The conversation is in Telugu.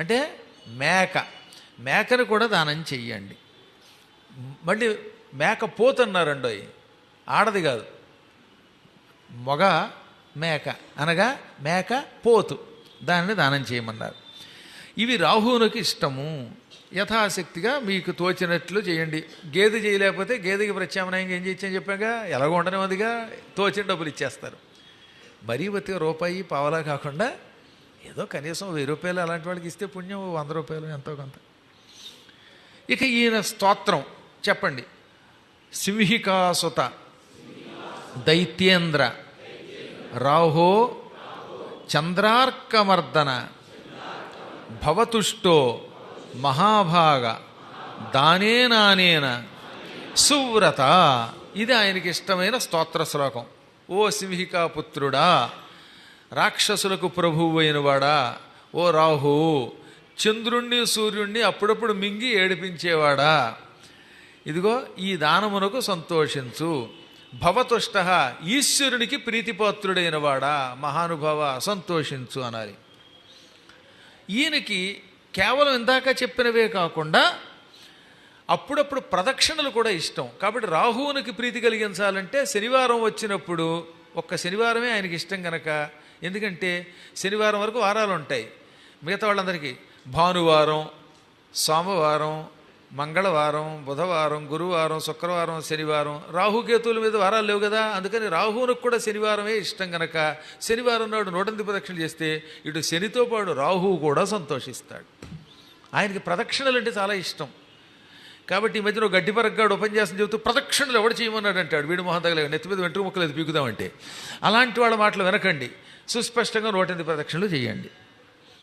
అంటే మేక. మేకను కూడా దానం చెయ్యండి. మళ్ళీ మేక పోతున్నారండోయ్ ఆడది కాదు. మొగ మేక అనగా మేక పోతు. దానిని దానం చేయమన్నారు. ఇవి రాహువునికి ఇష్టము. యథాశక్తిగా మీకు తోచినట్లు చేయండి. గేదె చేయలేకపోతే గేదెకి ప్రత్యామ్నాయంగా ఏం చేయొచ్చని చెప్పాగా? ఎలాగో ఉండనివదిగా తోచిన డబ్బులు ఇచ్చేస్తారు. మరీ బతిగా రూపాయి పావలా కాకుండా ఏదో కనీసం వెయ్యి రూపాయలు అలాంటి వాళ్ళకి ఇస్తే పుణ్యం వంద రూపాయలు ఎంతో కొంత. ఇక ఈయన స్తోత్రం చెప్పండి. సింహికాసుత దైత్యేంద్ర. రాహో. చంద్రార్కమర్దన. భవతుష్టో. మహాభాగ. దానేనానేన. సువ్రత. ఇది ఆయనకి ఇష్టమైన స్తోత్ర శ్లోకం. ఓ సింహికాపుత్రుడా రాక్షసులకు ప్రభువు అయినవాడా? ఓ రాహు చంద్రుణ్ణి సూర్యుణ్ణి అప్పుడప్పుడు మింగి ఏడిపించేవాడా? ఇదిగో ఈ దానమునకు సంతోషించు. భవతుష్ట ఈశ్వరునికి ప్రీతిపాత్రుడైన వాడా మహానుభావ సంతోషించు అనాలి. ఈయనకి కేవలం ఇందాక చెప్పినవే కాకుండా అప్పుడప్పుడు ప్రదక్షిణలు కూడా ఇష్టం. కాబట్టి రాహువునికి ప్రీతి కలిగించాలంటే శనివారం వచ్చినప్పుడు ఒక్క శనివారమే ఆయనకి ఇష్టం కనుక ఎందుకంటే శనివారం వరకు వారాలు ఉంటాయి. మిగతా వాళ్ళందరికీ భానువారం సోమవారం మంగళవారం బుధవారం గురువారం శుక్రవారం శనివారం రాహుకేతువుల మీద వారాలు లేవు కదా. అందుకని రాహువునికి కూడా శనివారమే ఇష్టం గనక శనివారం నాడు నూటెనిమిది ప్రదక్షిణలు చేస్తే ఇటు శనితో పాటు రాహువు కూడా సంతోషిస్తాడు. ఆయనకి ప్రదక్షిణలు అంటే చాలా ఇష్టం. కాబట్టి ఈ మధ్యన గడ్డి పరగ్గాడు ఉపన్యాసం చెబుతూ ప్రదక్షిణలు ఎవడు చేయమన్నాడు? అంటాడు. వీడు మొహం తగలే నెత్తి మీద వెంట్రుక ముక్కలేదు పీకుదామంటే. అలాంటి వాళ్ళ మాటలు వినకండి. సుస్పష్టంగా నూటెనిమిది ప్రదక్షిణలు చేయండి.